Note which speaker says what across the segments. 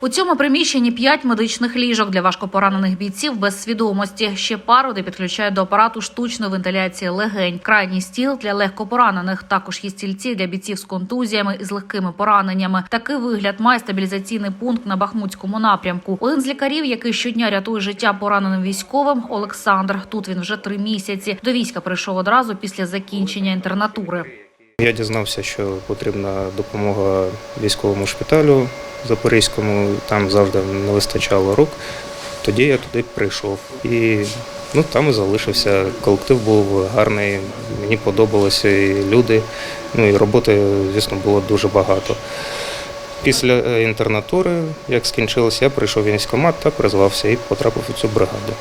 Speaker 1: У цьому приміщенні п'ять медичних ліжок для важкопоранених бійців без свідомості. Ще пару, де підключають до апарату штучної вентиляції легень. Крайній стіл для легкопоранених. Також є стільці для бійців з контузіями і з легкими пораненнями. Такий вигляд має стабілізаційний пункт на Бахмутському напрямку. Один з лікарів, який щодня рятує життя пораненим військовим, Олександр. Тут він вже три місяці. До війська прийшов одразу після закінчення інтернатури.
Speaker 2: Я дізнався, що потрібна допомога військовому шпиталю Запорізькому, там завжди не вистачало рук. Тоді я туди прийшов і ну, там і залишився. Колектив був гарний, мені подобалися і люди, ну і роботи, звісно, було дуже багато. Після е, інтернатури, як скінчилося, я прийшов в військкомат та призвався і потрапив у цю бригаду.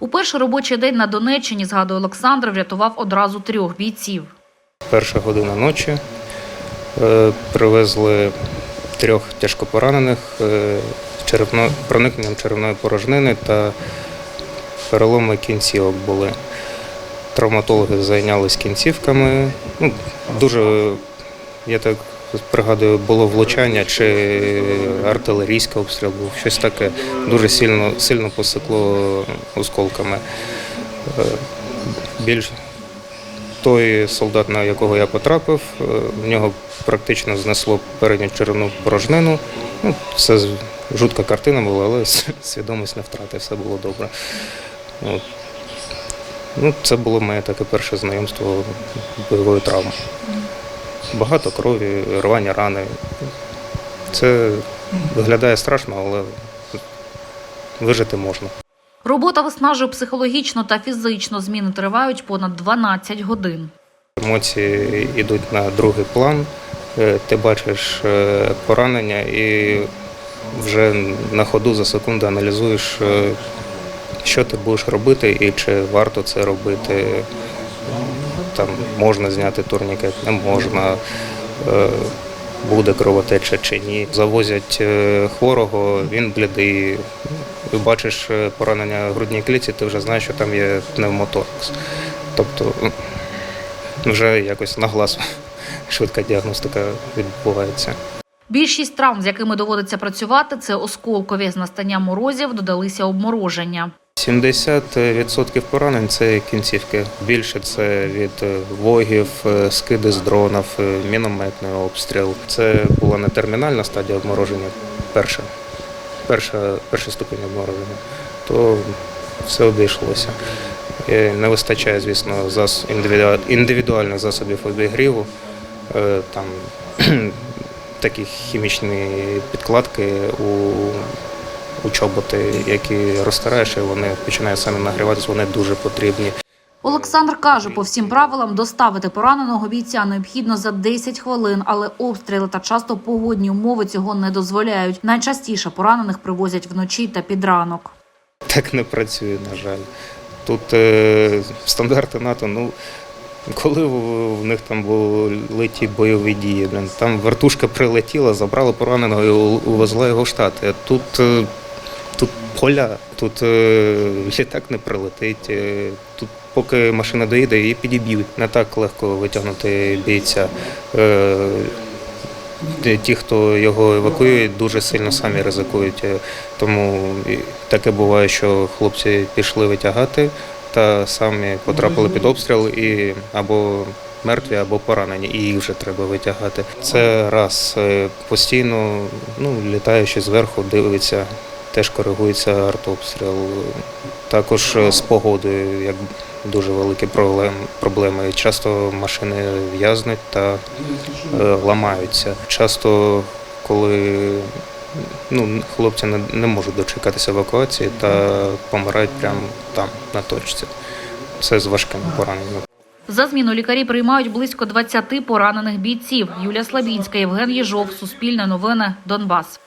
Speaker 1: У перший робочий день на Донеччині, згадує Олександр, врятував одразу трьох бійців.
Speaker 2: Перша година ночі е, привезли трьох тяжкопоранених е, черепно, проникненням черевної порожнини та переломи кінцівок були. Травматологи зайнялись кінцівками. Ну, дуже, я так пригадую, було влучання чи артилерійський обстріл був, щось таке. Дуже сильно, сильно посекло осколками. Е, Більш той солдат, на якого я потрапив, е, в нього практично знесло передню черевну порожнину. Ну, це жутка картина була, але свідомість не втратив, все було добре. От. Ну, це було моє таке перше знайомство з бойовою травмою. Багато крові, рвані рани. Це виглядає страшно, але вижити можна.
Speaker 1: Робота виснажує психологічно та фізично. Зміни тривають понад 12 годин.
Speaker 2: Емоції йдуть на другий план. Е, Ти бачиш е, поранення і вже на ходу за секунду аналізуєш, е, що ти будеш робити і чи варто це робити. Там можна зняти турнікет, не можна, буде кровотеча чи ні. Завозять е, хворого, він блідий. Бачиш е, поранення грудній клітці, ти вже знаєш, що там є пневмоторакс. Тобто вже якось на глаз швидка діагностика відбувається.
Speaker 1: Більшість травм, з якими доводиться працювати, це осколкові. З настанням морозів додалися обмороження.
Speaker 2: 70% поранень це кінцівки. Більше це від е, вогів, е, скиди з дронів, е, мінометний обстріл. Це була не термінальна стадія обмороження, перша, перша, перша ступінь обмороження, то все обійшлося. Не вистачає, звісно, зас- індивідуальних засобів обігріву. Там такі хімічні підкладки у у чоботи, які розтираєш, і вони починають самі нагріватися, вони дуже потрібні.
Speaker 1: Олександр каже, по всім правилам доставити пораненого бійця необхідно за 10 хвилин, але обстріли та часто погодні умови цього не дозволяють. Найчастіше поранених привозять вночі та під ранок.
Speaker 2: Так не працює, на жаль. Тут е, стандарти НАТО, ну. Коли в в них там були ті бойові дії, там вертушка прилетіла, забрала пораненого і увезла його в Штати. Тут, е, тут поля, тут е, літак не прилетить, е, тут поки машина доїде, її підіб'ють. Не так легко витягнути бійця. Е, Ті, хто його евакуюють, дуже сильно самі ризикують. Тому таке буває, що хлопці пішли витягати та самі потрапили під обстріл і або мертві, або поранені, і їх вже треба витягати. Це раз постійно ну, літаючи зверху, дивиться, теж коригується артобстріл. Також е, з погодою, як дуже великі проблеми. Часто машини в'язнуть та е, ламаються. Часто, коли ну, хлопці не, не можуть дочекатися евакуації та помирають прямо там, на точці. Це з важкими пораненнями.
Speaker 1: За зміну лікарі приймають близько 20 поранених бійців. Юлія Слабінська, Євген Єжов, Суспільне новини, Донбас.